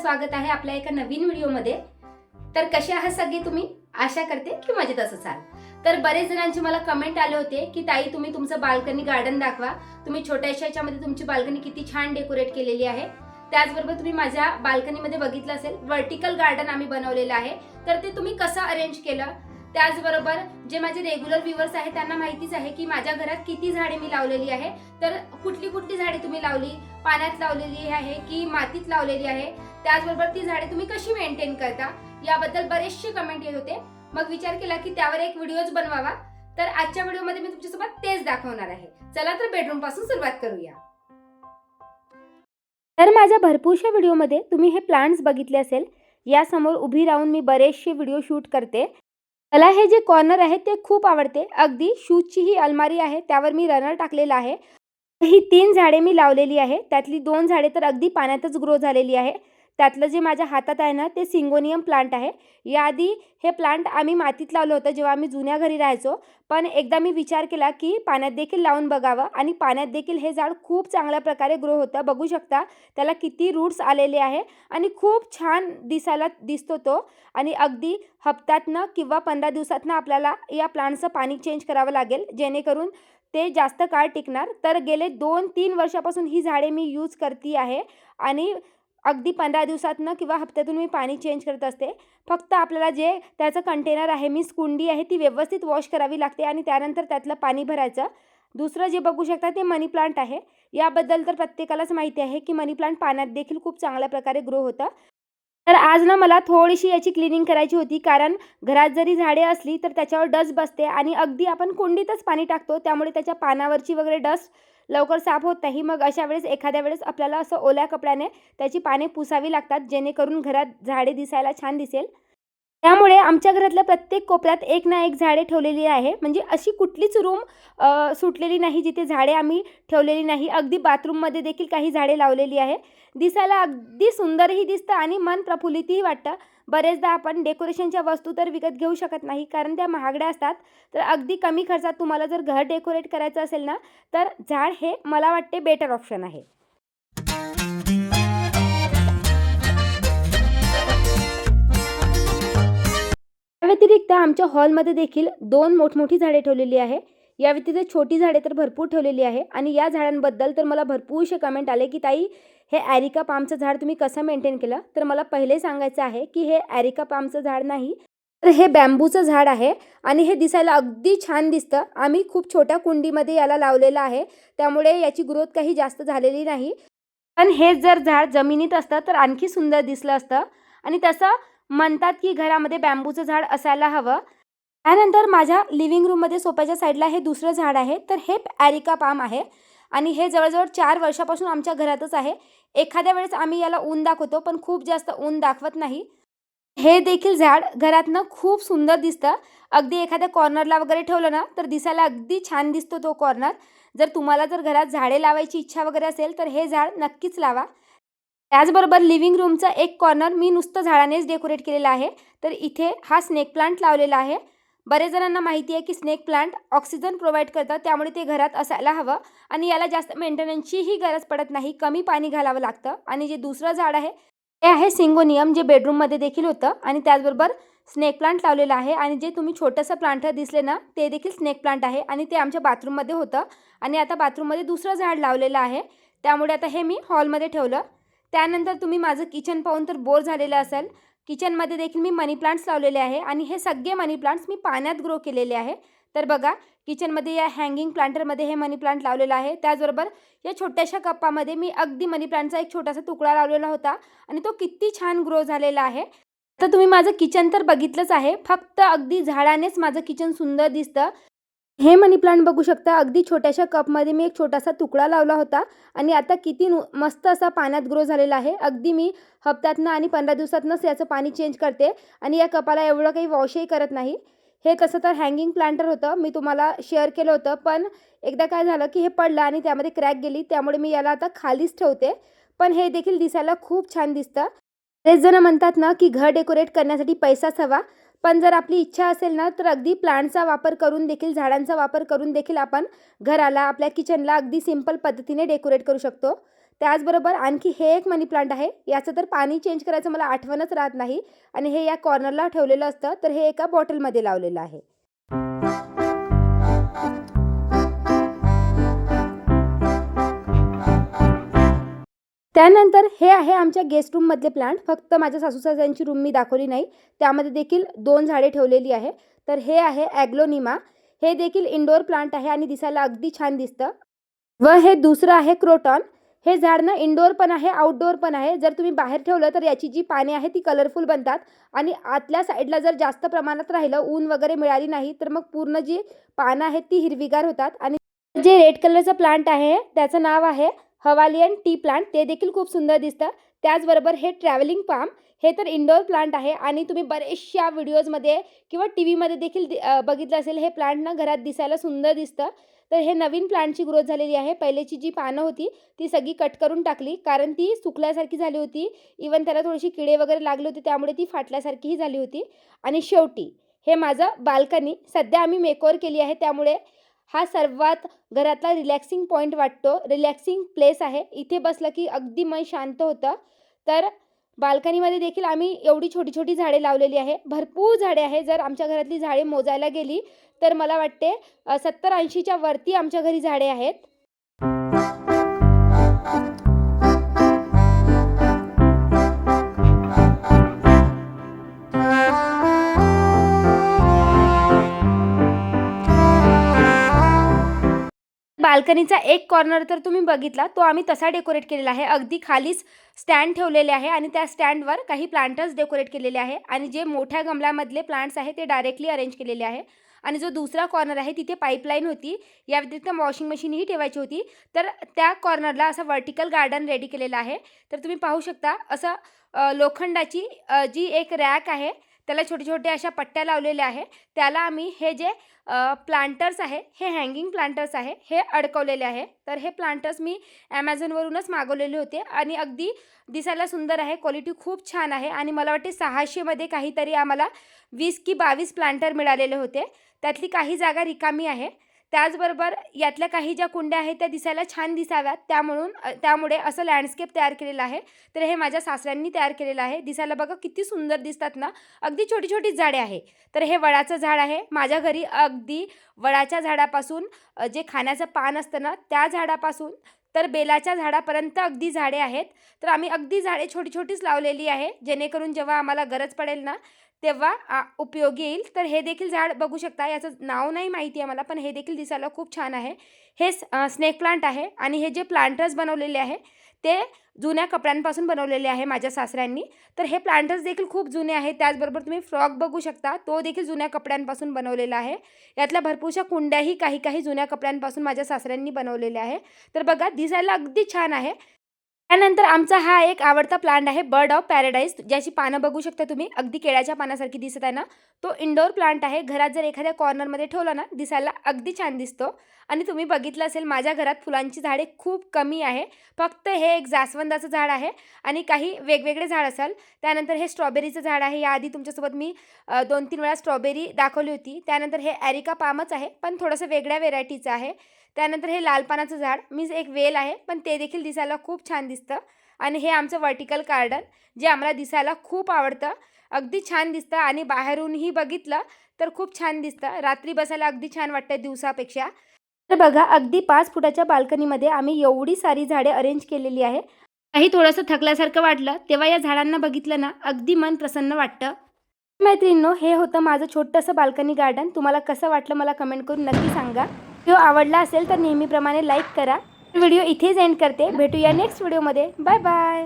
स्वागत आहे आपल्या एका नवीन व्हिडिओमध्ये. तर कसे आहात सगळे तुम्ही? आशा करते की मजेत असाल तर बरेच जणांचे मला कमेंट आले होते की ताई तुम्ही तुमचं बाल्कनी गार्डन दाखवा. तुम्ही छोट्याशा याच्यामध्ये तुमची बाल्कनी किती छान डेकोरेट केलेली आहे. त्याचबरोबर तुम्ही माझ्या बाल्कनीमध्ये बघितलं असेल व्हर्टिकल गार्डन आम्ही बनवलेलं आहे. तर ते तुम्ही कसं अरेंज केलं? त्याचबरोबर जे माझे रेग्युलर व्ह्युअर्स आहेत त्यांना माहितीच आहे की माझ्या घरात किती झाडे मी लावलेली आहे. तर कुठली कुठली झाडे तुम्ही लावली? पाण्यात लावलेली आहे की मातीत लावलेली आहे? त्याचबरोबर ती झाडे तुम्ही कशी मेंटेन करता? याबद्दल बरेचसे कमेंट येत होते. मग विचार केला की त्यावर एक व्हिडिओच बनवावा. तर आजच्या व्हिडिओमध्ये मी तुमच्यासोबत तेच दाखवणार आहे. चला तर बेडरूमपासून सुरुवात करूया. तर माझ्या भरपूरशा व्हिडिओमध्ये तुम्ही हे प्लांट्स बघितले असेल. यासमोर उभी राहून मी बरेचसे व्हिडिओ शूट करते. मला हे जे कॉर्नर आहे ते खूप आवडते. अगदी शूजची ही अलमारी आहे त्यावर मी रनर टाकलेला आहे. ही तीन झाडे मी लावलेली आहे. त्यातली दोन झाडे तर अगदी पाण्यातच ग्रो झालेली आहे. त्यातलं जे माझ्या हातात आहे ना ते सिंगोनियम प्लांट आहे. याआधी हे प्लांट आम्ही मातीत लावलं होतं जेव्हा आम्ही जुन्या घरी राहायचो. पण एकदा मी विचार केला की पाण्यात देखील लावून बघावं आणि पाण्यात देखील हे झाड खूप चांगल्या प्रकारे ग्रो होतं. बघू शकता त्याला किती रूट्स आलेले आहे आणि खूप छान दिसायला दिसतो तो. आणि अगदी हप्त्यातनं किंवा पंधरा दिवसातनं आपल्याला या प्लांटचं पाणी चेंज करावं लागेल. जेणेकरून ते जास्त काळ टिकणार. तर गेले दोन तीन वर्षापासून ही झाडे मी यूज करते आहे. आणि अगदी पंधरा दिवसातनं किंवा हप्त्यातून मी पाणी चेंज करत असते. फक्त आपल्याला जे त्याचं कंटेनर आहे मीन्स कुंडी आहे ती व्यवस्थित वॉश करावी लागते आणि त्यानंतर त्यातलं पाणी भरायचं. दुसरं जे बघू शकता ते मनी प्लांट आहे. याबद्दल तर प्रत्येकालाच माहिती आहे की मनी प्लांट पाण्यात देखील खूप चांगल्या प्रकारे ग्रो होतं. तर आज ना मला थोडीशी याची क्लिनिंग करायची होती. कारण घरात जरी झाडे असली तर त्याच्यावर डस्ट बसते आणि अगदी आपण कुंडीतच पाणी टाकतो. त्यामुळे त्याच्या पानावरची वगैरे डस्ट लवकर साफ होत नाही. मग अशा वेळेस एखाद्या वेळेस आपल्याला असं ओल्या कपड्याने त्याची पाने पुसावी लागतात जेणेकरून घरात झाडे दिसायला छान दिसेल. त्यामुळे आमच्या घरातल्या प्रत्येक कोपऱ्यात एक ना एक झाडे ठेवलेली आहे. म्हणजे अशी कुठलीच रूम सुटलेली नाही जिथे झाडे आम्ही ठेवलेली नाही. अगदी बाथरूममध्ये देखील काही झाडे लावलेली आहे. दिसायला अगदी सुंदरही दिसतं आणि मन प्रफुल्लितही वाटतं. बरेचदा आपण डेकोरेशनच्या वस्तू तर विकत घेऊ शकत नाही कारण त्या महागड्या असतात. तर अगदी कमी खर्चात तुम्हाला जर घर डेकोरेट करायचं असेल ना तर झाड हे मला वाटते बेटर ऑप्शन आहे. त्या व्यतिरिक्त आमच्या हॉलमध्ये देखील दोन मोठमोठी झाडे ठेवलेली आहे. या व्यतिरिक्त छोटी झाडे तर भरपूर ठेवलेली आहे. आणि या झाडांबद्दल तर मला भरपूरसे कमेंट आले की ताई हे ॲरिका पामचं झाड तुम्ही कसं मेंटेन केलं? तर मला पहिले सांगायचं आहे की हे ॲरिका पामचं झाड नाही तर हे बॅम्बूचं झाड आहे आणि हे दिसायला अगदी छान दिसतं. आम्ही खूप छोट्या कुंडीमध्ये याला लावलेलं आहे त्यामुळे याची ग्रोथ काही जास्त झालेली नाही. पण हे जर झाड जमिनीत असतं तर आणखी सुंदर दिसलं असतं. आणि तसं म्हणतात की घरामध्ये बॅम्बूचं झाड असायला हवं. त्यानंतर माझ्या लिव्हिंग रूममध्ये सोप्याच्या साईडला हे दुसरं झाड आहे तर हे ॲरिका पाम आहे. आणि हे जवळजवळ चार वर्षापासून आमच्या घरातच आहे. एखाद्या वेळेस आम्ही याला ऊन दाखवतो पण खूप जास्त ऊन दाखवत नाही. हे देखील झाड घरातनं खूप सुंदर दिसतं. अगदी एखाद्या कॉर्नरला वगैरे ठेवलं ना तर दिसायला अगदी छान दिसतो तो कॉर्नर. जर तुम्हाला जर घरात झाडे लावायची इच्छा वगैरे असेल तर हे झाड नक्कीच लावा. त्याचबरोबर लिव्हिंग रूमचं एक कॉर्नर मी नुसतं झाडानेच डेकोरेट केलेलं आहे. तर इथे हा स्नेक प्लांट लावलेला आहे. बरेच जणांना माहिती आहे की स्नेक प्लांट ऑक्सिजन प्रोव्हाइड करतं त्यामुळे ते घरात असायला हवं आणि याला जास्त मेंटेनन्सचीही गरज पडत नाही कमी पाणी घालावं लागतं आणि जे दुसरं झाड आहे ते आहे सिंगोनियम जे बेडरूममध्ये देखील होतं आणि त्याचबरोबर स्नेक प्लांट लावलेलं आहे आणि जे तुम्ही छोटंसं प्लांट दिसले ना ते देखील स्नेक प्लांट आहे आणि ते आमच्या बाथरूममध्ये होतं आणि आता बाथरूममध्ये दुसरं झाड लावलेलं आहे त्यामुळे आता हे मी हॉलमध्ये ठेवलं. त्यानंतर तुम्ही माझं किचन पाहून तर बोर झालेलं असेल किचनमध्ये देखील मी मनी प्लांट्स लावलेले आहे आणि हे सगळे मनी प्लांट्स मी पाण्यात ग्रो केलेले आहे. तर बघा किचनमध्ये या हँगिंग प्लांटरमध्ये हे मनी प्लांट लावलेलं आहे. त्याचबरोबर या छोट्याशा कप्पामध्ये मी अगदी मनी प्लांटचा एक छोटासा तुकडा लावलेला होता आणि तो किती छान ग्रो झालेला आहे. तर तुम्ही माझं किचन तर बघितलंच आहे. फक्त अगदी झाडानेच माझं किचन सुंदर दिसतं. हे मनी प्लांट बघू शकता. अगदी छोट्याशा कपमध्ये मी एक छोटासा तुकडा लावला होता आणि आता किती नु मस्त असा पाण्यात ग्रो झालेला आहे. अगदी मी हप्त्यातनं आणि पंधरा दिवसातनंच याचं पाणी चेंज करते आणि या कपाला एवढं काही वॉशही करत नाही. हे तसं तर हँगिंग प्लांटर होतं. मी तुम्हाला शेअर केलं होतं. पण एकदा काय झालं की हे पडलं आणि त्यामध्ये क्रॅक गेली. त्यामुळे मी याला आता खालीच ठेवते. पण हे देखील दिसायला खूप छान दिसतं. बरेच जण म्हणतात ना की घर डेकोरेट करण्यासाठी पैसाच हवा. पण जर आपली इच्छा असेल ना तर अगदी प्लांटचा वापर करून देखील झाडांचा वापर करून देखील आपण घराला आपल्या किचनला अगदी सिंपल पद्धतीने डेकोरेट करू शकतो. त्याचबरोबर आणखी हे एक मनी प्लांट आहे. याचं तर पाणी चेंज करायचं मला आठवणच राहत नाही आणि हे या कॉर्नरला ठेवलेलं असतं तर हे एका बॉटलमध्ये लावलेलं आहे. त्यानंतर हे आहे आमच्या गेस्ट रूममधले प्लांट फक्त माझ्या सासू सासऱ्यांची रूम मी दाखवली नाही. त्यामध्ये देखील दोन झाडे ठेवलेली आहे. तर हे आहे ॲग्लोनिमा हे देखील इंडोर प्लांट आहे आणि दिसायला अगदी छान दिसतं. व हे दुसरं आहे क्रोटॉन हे झाड ना इंडोर पण आहे आउटडोअर पण आहे. जर तुम्ही बाहेर ठेवलं तर याची जी पाने आहे ती कलरफुल बनतात. आणि आतल्या साईडला जर जास्त प्रमाणात राहिलं ऊन वगैरे मिळाली नाही तर मग पूर्ण जी पानं आहेत ती हिरवीगार होतात. आणि जे रेड कलरचं प्लांट आहे त्याचं नाव आहे हवालियन टी प्लांट ते देखील खूप सुंदर दिसतं. त्याचबरोबर हे ट्रॅव्हलिंग पाम हे तर इंडोर प्लांट आहे आणि तुम्ही बरेचशा व्हिडिओजमध्ये किंवा टी व्हीमध्ये देखील दि- बघितलं असेल हे प्लांट ना घरात दिसायला सुंदर दिसतं. तर हे नवीन प्लांटची ग्रोथ झालेली आहे. पहिलेची जी पानं होती ती सगळी कट करून टाकली कारण ती सुकल्यासारखी झाली होती. इवन त्याला थोडीशी किडे वगैरे लागले होते त्यामुळे ती फाटल्यासारखीही झाली होती. आणि शेवटी हे माझं बाल्कनी सध्या आम्ही मेकओवर केली आहे त्यामुळे हा सर्वात घरातला रिलॅक्सिंग पॉईंट वाटतो. रिलॅक्सिंग प्लेस आहे. इथे बसलं की अगदी मन शांत होतं. तर बाल्कनीमध्ये देखील आम्ही एवढी छोटी छोटी झाडे लावलेली आहे. भरपूर झाडे आहे. जर आमच्या घरातली झाडे मोजायला गेली तर मला वाटते सत्तर ऐंशीच्या वरती आमच्या घरी झाडे आहेत. बाल्कनीचा एक कॉर्नर तर तुम्ही बघितला तो आम्ही तसा डेकोरेट केलेला आहे. अगदी खालीच स्टँड ठेवलेले आहे आणि त्या स्टँडवर काही प्लांटर्स डेकोरेट केलेले आहे आणि जे मोठ्या गमल्यामधले प्लांट्स आहे ते डायरेक्टली अरेंज केलेले आहे. आणि जो दुसरा कॉर्नर आहे तिथे पाईपलाईन होती. या व्यतिरिक्त वॉशिंग मशीनही ठेवायची होती. तर त्या कॉर्नरला असं वर्टिकल गार्डन रेडी केलेलं आहे. तर तुम्ही पाहू शकता असं लोखंडाची जी एक रॅक आहे त्याला छोटे छोटे अशा पट्ट्या लावलेल्या आहे. त्याला आम्ही हे जे प्लांटर्स आहे हे हँगिंग प्लांटर्स आहे हे अडकवलेले आहे. तर हे प्लांटर्स मी ॲमेझॉनवरूनच मागवलेले होते आणि अगदी दिसायला सुंदर आहे क्वालिटी खूप छान आहे आणि मला वाटते सहाशेमध्ये काहीतरी आम्हाला वीस की बावीस प्लांटर मिळालेले होते. त्यातली काही जागा रिकामी आहे. त्याचबरोबर यातल्या काही ज्या कुंड्या आहेत त्या दिसायला छान दिसाव्यात. त्यामुळून म्हणून त्यामुळे असं लँडस्केप तयार केलेलं आहे. तर हे माझ्या सासऱ्यांनी तयार केलेलं आहे. दिसायला बघा किती सुंदर दिसतात ना. अगदी छोटी छोटी झाडे आहे. तर हे वडाचं झाड आहे. माझ्या घरी अगदी वडाच्या झाडापासून जे खाण्याचं पान असतं ना त्या झाडापासून तर बेलाच्या झाडापर्यंत अगदी झाडे आहेत. तर आम्ही अगदी झाडे छोटी छोटीच लावलेली आहे. जेणेकरून जेव्हा आम्हाला गरज पडेल ना तेव्हा आ, उपयोगी येईल. तर हे देखील झाड बघू शकता. याचं नाव नाही माहिती आहे मला पण हे देखील दिसायला खूप छान आहे. हे स्नेक प्लांट आहे. आणि हे जे प्लांटर्स बनवलेले आहे ते जुन्या कपड्यांपासून बनवलेले आहे माझ्या सासऱ्यांनी. तर हे प्लांटर्स देखील खूप जुने आहेत. त्याचबरोबर तुम्ही फ्रॉक बघू शकता. तो देखील जुन्या कपड्यांपासून बनवलेला आहे. यातल्या भरपूरशा कुंड्याही काही काही जुन्या कपड्यांपासून माझ्या सासऱ्यांनी बनवलेल्या आहे. तर बघा दिसायला अगदी छान आहे. त्यानंतर आमचा हा एक आवडता प्लांट आहे बर्ड ऑफ पॅराडाईज ज्याची पानं बघू शकता तुम्ही. अगदी केळ्याच्या पानासारखी दिसत आहे ना. तो इंडोर प्लांट आहे. घरात जर एखाद्या कॉर्नरमध्ये ठेवला ना दिसायला अगदी छान दिसतो. आणि तुम्ही बघितलं असेल माझ्या घरात फुलांची झाडे खूप कमी आहे. फक्त हे एक जास्वंदाचं झाड आहे आणि काही वेगवेगळे झाड असाल. त्यानंतर हे स्ट्रॉबेरीचं झाड आहे. याआधी तुमच्यासोबत मी दोन तीन वेळा स्ट्रॉबेरी दाखवली होती. त्यानंतर हे ॲरिका पामच आहे. पण थोडंसं वेगळ्या व्हेरायटीचं आहे. त्यानंतर हे लाल पानाचं झाड मीन्स एक वेल आहे पण ते देखील दिसायला खूप छान दिसतं. आणि हे आमचं वर्टिकल गार्डन जे आम्हाला दिसायला खूप आवडतं. अगदी छान दिसतं आणि बाहेरूनही बघितलं तर खूप छान दिसतं. रात्री बसायला अगदी छान वाटतं दिवसापेक्षा. तर बघा अगदी पाच फुटाच्या बाल्कनीमध्ये आम्ही एवढी सारी झाडे अरेंज केलेली आहे. काही थोडंसं थकल्यासारखं वाटलं तेव्हा या झाडांना बघितलं ना अगदी मन प्रसन्न वाटतं. मैत्रिणींनो हे होतं माझं छोटंसं बाल्कनी गार्डन तुम्हाला कसं वाटलं मला कमेंट करून नक्की सांगा. व्हिडिओ आवडला असेल तर नेहमीप्रमाणे लाईक करा. व्हिडिओ इथेच एंड करते. भेटूया नेक्स्ट व्हिडिओमध्ये बाय बाय